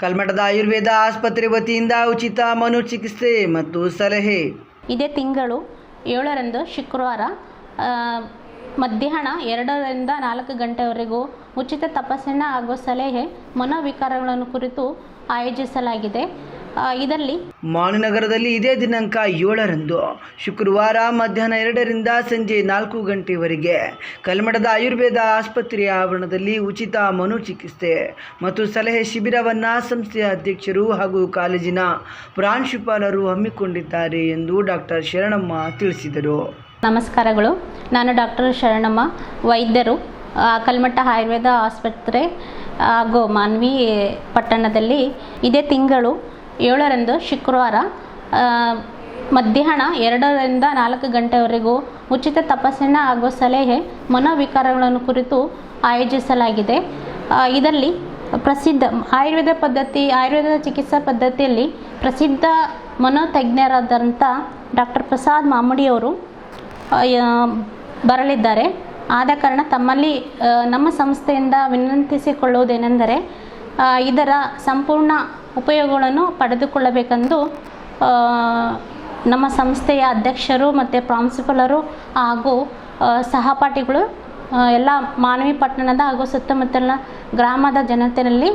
ಕಲ್ಮಠದ ಆಯುರ್ವೇದ ಆಸ್ಪತ್ರೆ ವತಿಯಿಂದ ಉಚಿತ ಮನೋಚಿಕಿತ್ಸೆ ಮತ್ತು ಸಲಹೆ. ಇದೇ ತಿಂಗಳು ಏಳರಂದು ಶುಕ್ರವಾರ ಮಧ್ಯಾಹ್ನ ಎರಡರಿಂದ ನಾಲ್ಕು ಗಂಟೆವರೆಗೂ ಉಚಿತ ತಪಾಸಣೆ ಹಾಗೂ ಸಲಹೆ ಮನೋವಿಕಾರಗಳನ್ನು ಕುರಿತು ಆಯೋಜಿಸಲಾಗಿದೆ. ಇದರಲ್ಲಿ? ಮಾನನಗರದಲ್ಲಿ ಇದೇ ದಿನಾಂಕ ಏಳರಂದು ಶುಕ್ರವಾರ ಮಧ್ಯಾಹ್ನ ಎರಡರಿಂದ ಸಂಜೆ ನಾಲ್ಕು ಗಂಟೆವರೆಗೆ ಕಲ್ಮಠದ ಆಯುರ್ವೇದ ಆಸ್ಪತ್ರೆಯ ಆವರಣದಲ್ಲಿ ಉಚಿತ ಮನೋಚಿಕಿತ್ಸೆ ಮತ್ತು ಸಲಹೆ ಶಿಬಿರವನ್ನು ಸಂಸ್ಥೆಯ ಅಧ್ಯಕ್ಷರು ಹಾಗೂ ಕಾಲೇಜಿನ ಪ್ರಾಂಶುಪಾಲರು ಹಮ್ಮಿಕೊಂಡಿದ್ದಾರೆ ಎಂದು ಡಾಕ್ಟರ್ ಶರಣಮ್ಮ ತಿಳಿಸಿದರು. ನಮಸ್ಕಾರಗಳು. ನಾನು ಡಾಕ್ಟರ್ ಶರಣಮ್ಮ ವೈದ್ಯರು ಕಲ್ಮಠ ಆಯುರ್ವೇದ ಆಸ್ಪತ್ರೆ ಹಾಗೂ ಮಾನ್ವಿ ಪಟ್ಟಣದಲ್ಲಿ ಇದೇ ತಿಂಗಳು ಏಳರಂದು ಶುಕ್ರವಾರ ಮಧ್ಯಾಹ್ನ ಎರಡರಿಂದ ನಾಲ್ಕು ಗಂಟೆವರೆಗೂ ಉಚಿತ ತಪಾಸಣೆ ಹಾಗೂ ಸಲಹೆ ಮನೋವಿಕಾರಗಳನ್ನು ಕುರಿತು ಆಯೋಜಿಸಲಾಗಿದೆ. ಇದರಲ್ಲಿ ಪ್ರಸಿದ್ಧ ಆಯುರ್ವೇದ ಪದ್ಧತಿ, ಆಯುರ್ವೇದ ಚಿಕಿತ್ಸಾ ಪದ್ಧತಿಯಲ್ಲಿ ಪ್ರಸಿದ್ಧ ಮನೋತಜ್ಞರಾದಂಥ ಡಾಕ್ಟರ್ ಪ್ರಸಾದ್ ಮಾಮುಡಿಯವರು ಬರಲಿದ್ದಾರೆ. ಆದ ಕಾರಣ ತಮ್ಮಲ್ಲಿ ನಮ್ಮ ಸಂಸ್ಥೆಯಿಂದ ವಿನಂತಿಸಿಕೊಳ್ಳುವುದೇನೆಂದರೆ ಇದರ ಸಂಪೂರ್ಣ ಉಪಯೋಗಗಳನ್ನು ಪಡೆದುಕೊಳ್ಳಬೇಕೆಂದು ನಮ್ಮ ಸಂಸ್ಥೆಯ ಅಧ್ಯಕ್ಷರು ಮತ್ತು ಪ್ರಾಂಶುಪಾಲರು ಹಾಗೂ ಸಹಪಾಠಿಗಳು ಎಲ್ಲ ಮಾನವಿ ಪಟ್ಟಣದ ಹಾಗೂ ಸುತ್ತಮುತ್ತಲಿನ ಗ್ರಾಮದ ಜನತೆಯಲ್ಲಿ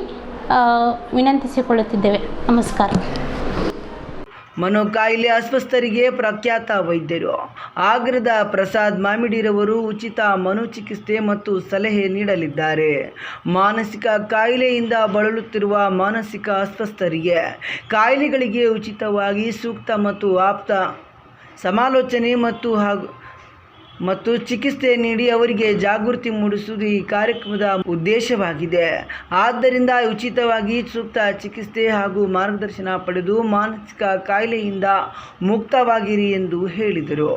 ವಿನಂತಿಸಿಕೊಳ್ಳುತ್ತಿದ್ದೇವೆ. ನಮಸ್ಕಾರ. ಮನೋಕಾಯಿಲೆ ಅಸ್ವಸ್ಥರಿಗೆ ಪ್ರಖ್ಯಾತ ವೈದ್ಯರು. ಆಗ್ರದ ಪ್ರಸಾದ್ ಮಾಮಿಡಿರವರು ಉಚಿತ ಮನೋಚಿಕಿತ್ಸೆ ಮತ್ತು ಸಲಹೆ ನೀಡಲಿದ್ದಾರೆ. ಮಾನಸಿಕ ಕಾಯಿಲೆಯಿಂದ ಬಳಲುತ್ತಿರುವ ಮಾನಸಿಕ ಅಸ್ವಸ್ಥರಿಗೆ ಕಾಯಿಲೆಗಳಿಗೆ ಉಚಿತವಾಗಿ ಸೂಕ್ತ ಮತ್ತು ಆಪ್ತ ಸಮಾಲೋಚನೆ ಮತ್ತು ಹಾಗೂ ಮತ್ತು ಚಿಕಿತ್ಸೆ ನೀಡಿ ಅವರಿಗೆ ಜಾಗೃತಿ ಮೂಡಿಸುವುದು ಈ ಕಾರ್ಯಕ್ರಮದ ಉದ್ದೇಶವಾಗಿದೆ. ಆದ್ದರಿಂದ ಉಚಿತವಾಗಿ ಸೂಕ್ತ ಚಿಕಿತ್ಸೆ ಹಾಗೂ ಮಾರ್ಗದರ್ಶನ ಪಡೆದು ಮಾನಸಿಕ ಕಾಯಿಲೆಯಿಂದ ಮುಕ್ತವಾಗಿರಿ ಎಂದು ಹೇಳಿದರು.